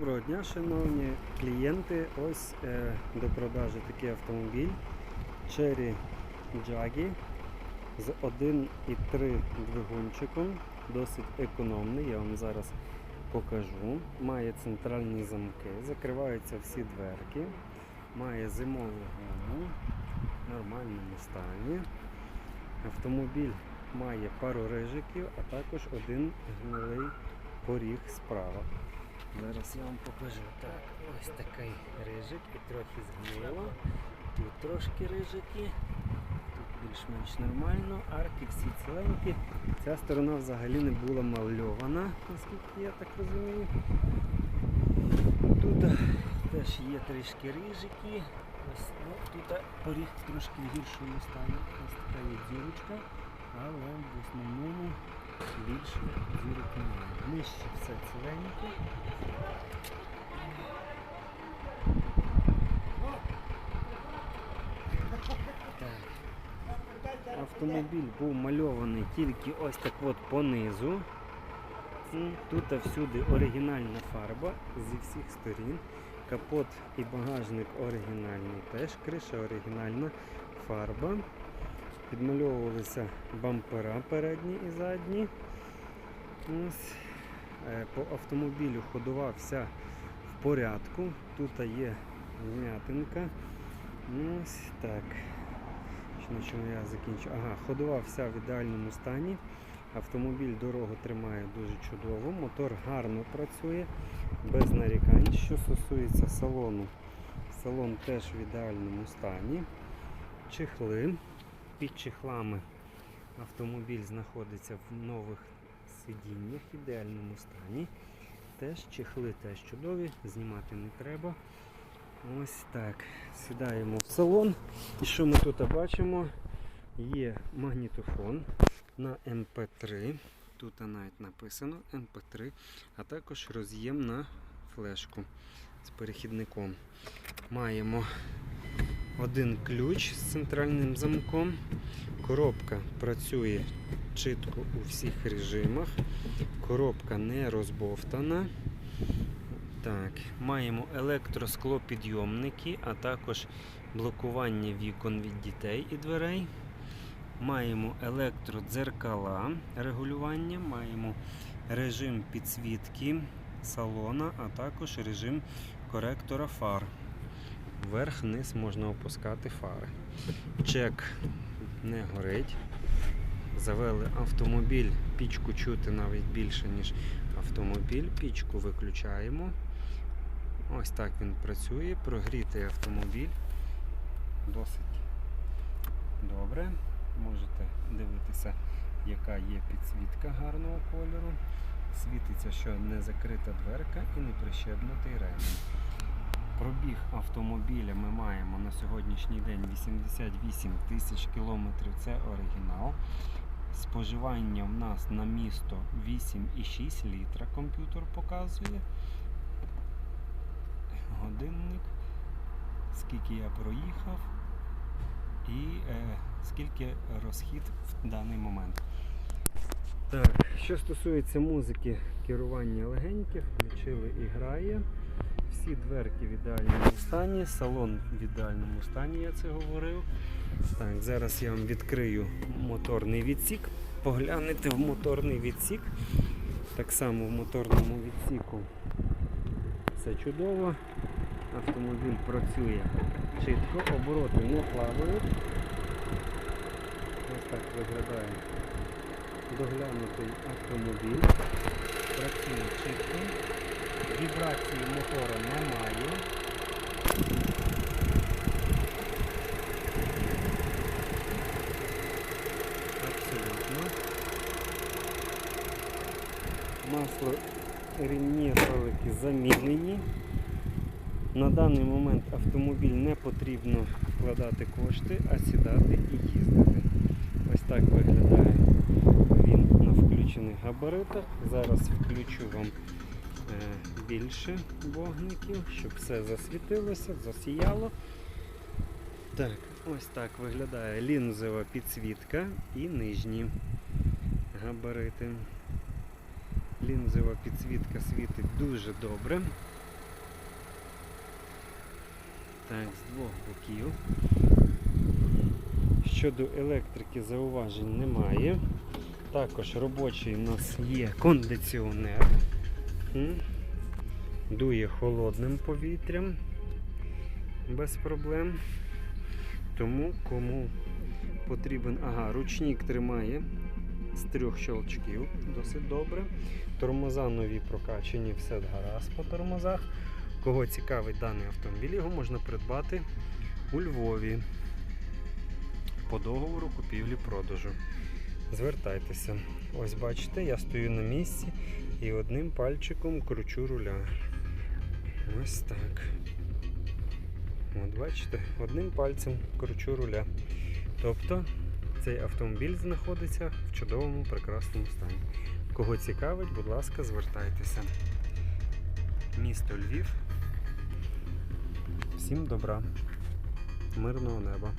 Доброго дня, шановні клієнти. Ось е, до продажу такий автомобіль Cherry Jaggy з 1,3 двигунчиком, досить економний, я вам зараз покажу. Має центральні замки, закриваються всі дверки, має зимову гуму в нормальному стані. Автомобіль має пару рижиків, а також один гнилий поріг справа. Зараз я вам покажу. Так, ось такий рижик і трохи згнило. Тут трошки рижики. Тут більш-менш нормально. Арки всі ціленькі. Ця сторона взагалі не була мальована, наскільки я так розумію. Тут теж є трішки рижики. Ось ну, тут поріг трошки в гіршому стані. Ось така є дірочка, але в основному більше дірок немає. Нижче все ціленьке. Автомобіль був мальований тільки ось так от понизу. Тут всюди оригінальна фарба зі всіх сторін. Капот і багажник оригінальний теж, криша оригінальна фарба. Підмальовувалися бампера передні і задні. Ось. Е, По автомобілю ходова вся в порядку. Тут є вм'ятинка. Ось так. На чому я закінчу? Ага, ходова вся в ідеальному стані. Автомобіль дорогу тримає дуже чудово, мотор гарно працює, без нарікань. Що стосується салону, салон теж в ідеальному стані. Чехли. Під чехлами автомобіль знаходиться в нових сидіннях в ідеальному стані. Теж чехли теж чудові, знімати не треба. Ось так. Сідаємо в салон. І що ми тут бачимо? Є магнітофон на MP3. Тут навіть написано MP3, а також роз'єм на флешку з перехідником. Маємо один ключ з центральним замком. Коробка працює чітко у всіх режимах. Коробка не розбовтана. Так, маємо електросклопідйомники, а також блокування вікон від дітей і дверей. Маємо електродзеркала регулювання, маємо режим підсвітки салона, а також режим коректора фар. Вверх-вниз можна опускати фари. Чек не горить. Завели автомобіль, пічку чути навіть більше, ніж автомобіль. Пічку виключаємо. Ось так він працює. Прогрітий автомобіль. Досить добре. Можете дивитися, яка є підсвітка гарного кольору. Світиться, що не закрита дверка і не прищебнутий ремінь. Пробіг автомобіля ми маємо на сьогоднішній день 88 тисяч кілометрів. Це оригінал. Споживання в нас на місто 8,6 літра комп'ютер показує. Годинник, скільки я проїхав і е, скільки розхід в даний момент. Так, що стосується музики, керування легеньке, включили і грає. Всі дверки в ідеальному стані, салон в ідеальному стані, я це говорив. Так, зараз я вам відкрию моторний відсік. Поглянете в моторний відсік. Так само в моторному відсіку все чудово. Автомобіль працює чітко, обороти не плавають. Ось так виглядає доглянутий автомобіль. Працює чітко. Вібрації мотора немає. Абсолютно. Масло рівні ролики замінені. На даний момент автомобіль не потрібно вкладати кошти, а сідати і їздити. Ось так виглядає він на включених габаритах. Зараз включу вам більше вогників, щоб все засвітилося, засіяло. Так, ось так виглядає лінзова підсвітка і нижні габарити. Лінзова підсвітка світить дуже добре. так, з двох боків. Щодо електрики зауважень немає. Також робочий у нас є кондиціонер. М. Дує холодним повітрям без проблем. Тому кому потрібен, ага, ручник тримає з трьох щелчків, досить добре. Тормоза нові прокачені, все гаразд по тормозах. Кого цікавить даний автомобіль, його можна придбати у Львові по договору купівлі-продажу. Звертайтеся. Ось бачите, я стою на місці і одним пальчиком кручу руля. Ось так. От бачите, одним пальцем кручу руля. Тобто цей автомобіль знаходиться в чудовому, прекрасному стані. Кого цікавить, будь ласка, звертайтеся. Місто Львів. Всім добра, мирного неба.